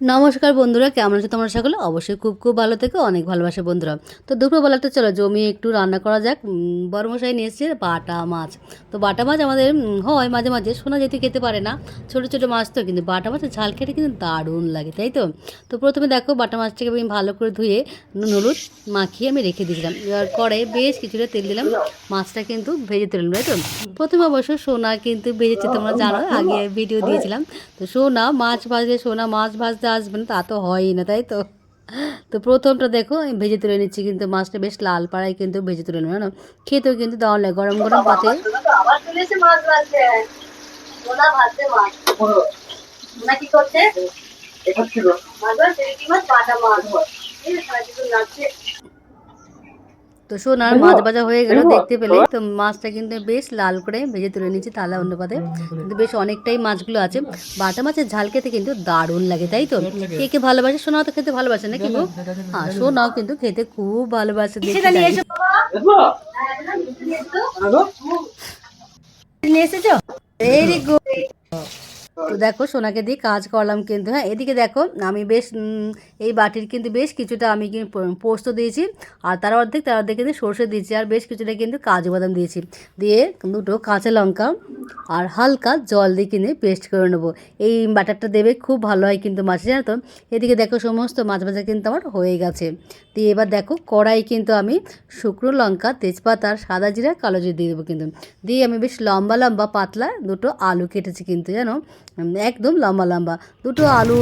নমস্কার বন্ধুরা কেমন আছো তোমরা সকলে? অবশ্যই খুব খুব ভালো থেকে অনেক ভালোবাসে বন্ধুরা। তো দুপুরবেলাতে চলো জমি একটু রান্না করা যাক। উম, বড় মশাই নিয়ে এসেছে বাটা মাছ। তো বাটা মাছ আমাদের হয় মাঝে মাঝে সোনা যেতে খেতে পারে না। ছোটো ছোটো মাছ তো কিন্তু বাটা মাছের ঝাল খেতে কিন্তু দারুণ লাগে তাই তো? তো প্রথমে দেখো বাটা মাছটাকে আমি ভালো করে ধুয়ে নুন হলুদ মাখিয়ে আমি রেখে দিয়েছিলাম। এবার কড়াইয়ে বেশ কিছুটা তেল দিলাম মাছটা কিন্তু ভেজে তুললাম তাই তো? প্রথমে অবশ্য সোনা কিন্তু ভেজেছে তোমরা জানো আগে ভিডিও দিয়েছিলাম। তো সোনা মাছ ভাজলে সোনা মাছ ভাজতে আসবে না তা তো হয়ই না তাই তো? তো প্রথমটা দেখো আমি ভেজে তুলে নিচ্ছি কিন্তু মাছটা বেশ লাল পাড়ায় কিন্তু ভেজে তুলে নেব না খেতেও কিন্তু দারুণ নেই গরম গরম পাতে। করছে? মাছ ভাজছে কি মাছ তো ভাজা হয়ে গেল দেখতে পেলে। তো মাছটা কিন্তু বেশ লাল করে ভেজে তুলে নিচ্ছি তালা অন্য পাতে। কিন্তু বেশ অনেকটাই মাছগুলো আছে। বাটা মাছের ঝাল খেতে কিন্তু দারুণ লাগে তাই তো? কে কে ভালোবাসে? সোনাও তো খেতে ভালোবাসে নাকি গো? হ্যাঁ সোনাও কিন্তু খেতে খুব ভালোবাসে না, নিয়ে এসেছ? ভেরি গুড তো দেখো, সোনাকে দিয়ে কাজ করলাম কিন্তু হ্যাঁ এদিকে দেখো, আমি বেশ এই বাটির কিন্তু বেশ কিছুটা আমি পোস্ত দিয়েছি, আর তার অর্ধেক তার অর্ধেক কিন্তু সর্ষে দিয়েছি, আর বেশ কিছুটা কিন্তু কাজু বাদাম দিয়েছি। দিয়ে দুটো কাঁচা লঙ্কা আর হালকা জল দিয়ে কিনে পেস্ট করে নেব। এই বাটারটা দেবে, খুব ভালো হয় কিন্তু মাছ, জানো তো? এদিকে দেখো, সমস্ত মাছ ভাজা কিন্তু আমার হয়ে গেছে। দিয়ে এবার দেখো কড়াই কিন্তু আমি শুকনো লঙ্কা, তেজপাতা সাদা জিরা, কালো জিরা দিয়ে দেবো কিন্তু। দিয়ে আমি বেশ লম্বা লম্বা পাতলা দুটো আলু কেটেছি কিন্তু জানো? একদম লম্বা লম্বা। দুটো আলু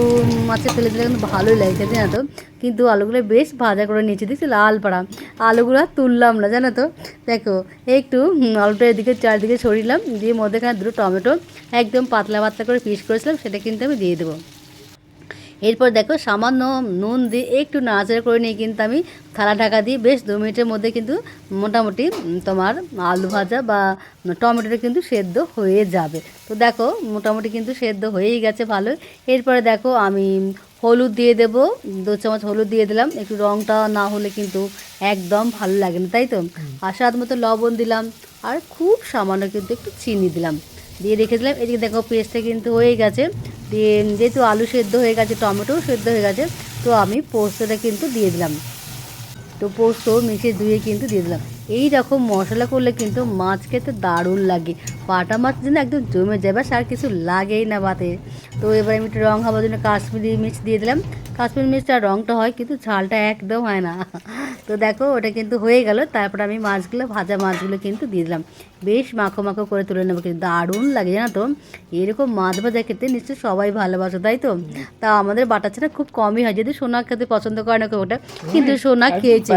মাছে ফেলে দিলে কিন্তু ভালোই লাগে খেতে, জানো তো? কিন্তু আলুগুলো বেশ ভাজা করে নিয়েছি, দেখছি লাল পাড়া। আলুগুলো তুললাম না, জানো তো? দেখো, একটু আলুটা এদিকে চারদিকে ছড়িলাম, দিয়ে মধ্যেখানে দুটো টমেটো একদম পাতলা পাতলা করে পিস করেছিলাম, সেটা কিন্তু আমি দিয়ে দেবো। এরপর দেখো সামান্য নুন দিয়ে একটু নাড়াচাড়া করে নিয়ে কিন্তু আমি থালা ঢাকা দিয়ে বেশ দু মিনিটের মধ্যে কিন্তু মোটামুটি তোমার আলু ভাজা বা টমেটোটা কিন্তু সেদ্ধ হয়ে যাবে। তো দেখো মোটামুটি কিন্তু সেদ্ধ হয়েই গেছে ভালো এরপরে দেখো আমি হলুদ দিয়ে দেবো, দু চামচ হলুদ দিয়ে দিলাম। একটু রঙটা না হলে কিন্তু একদম ভালো লাগে না, তাই তো? আর স্বাদ মতো লবণ দিলাম আর খুব সামান্য কিন্তু একটু চিনি দিলাম। দিয়ে রেখে দিলাম। এদিকে দেখো পেস্টটা কিন্তু হয়ে গেছে। দিয়ে যেহেতু আলু সেদ্ধ হয়ে গেছে, টমেটোও সেদ্ধ হয়ে গেছে, তো আমি পোস্তটা কিন্তু দিয়ে দিলাম। তো পোস্ত মিশিয়ে ধুয়ে কিন্তু দিয়ে দিলাম। এই রকম মশলা করলে কিন্তু মাছ খেতে দারুণ লাগে। পাটা মাছ যেন একদম জমে যায় ব্যাস আর কিছু লাগেই না বাতে। তো এবার আমি একটু রং হওয়ার জন্য কাশ্মীরি মির্চ দিয়ে দিলাম। কাশ্মীরি মির্চটার রংটা হয় কিন্তু ঝালটা একদম হয় না। তো দেখো ওটা কিন্তু হয়ে গেল তারপর আমি মাছগুলো ভাজা মাছগুলো কিন্তু দিয়ে দিলাম। বেশ মাখো মাখো করে তুলে নেব কিন্তু দারুণ লাগে জানো তো। এরকম মাছ ভাজা খেতে নিশ্চয়ই সবাই ভালোবাসো তাই তো? তা আমাদের বাটা ছাড়া খুব কমই হয় যদি সোনা খেতে পছন্দ করে না ওটা কিন্তু সোনা খেয়েছে।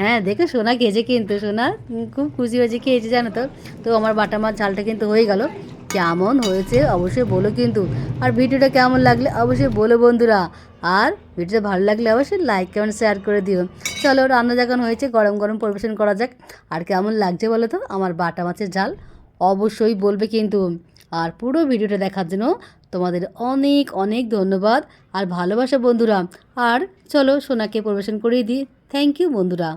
হ্যাঁ দেখে সোনা খেয়েছে কিন্তু। সোনা খুব খুশি হয়েছে খেয়েছে জানো তো তো আমার বাটা মাছ ঝালটা কিন্তু হয়ে গেল। কেমন হয়েছে অবশ্যই বলো কিন্তু। আর ভিডিওটা কেমন লাগলে অবশ্যই বলো বন্ধুরা। আর ভিডিওটা ভালো লাগলে অবশ্যই লাইক কমেন্ট শেয়ার করে দিও। চলো রান্না যখন হয়েছে, গরম গরম পরিবেশন করা যাক। আর কেমন লাগছে বলো তো? আমার বাটা মাছের ঝাল অবশ্যই বলবে কিন্তু। আর পুরো ভিডিওটা দেখার জন্য তোমাদের অনেক অনেক ধন্যবাদ। আর ভালোবাসা বন্ধুরা। আর চলো সোনাকে পরিবেশন করিয়ে দিই। থ্যাংক ইউ বন্ধুরা।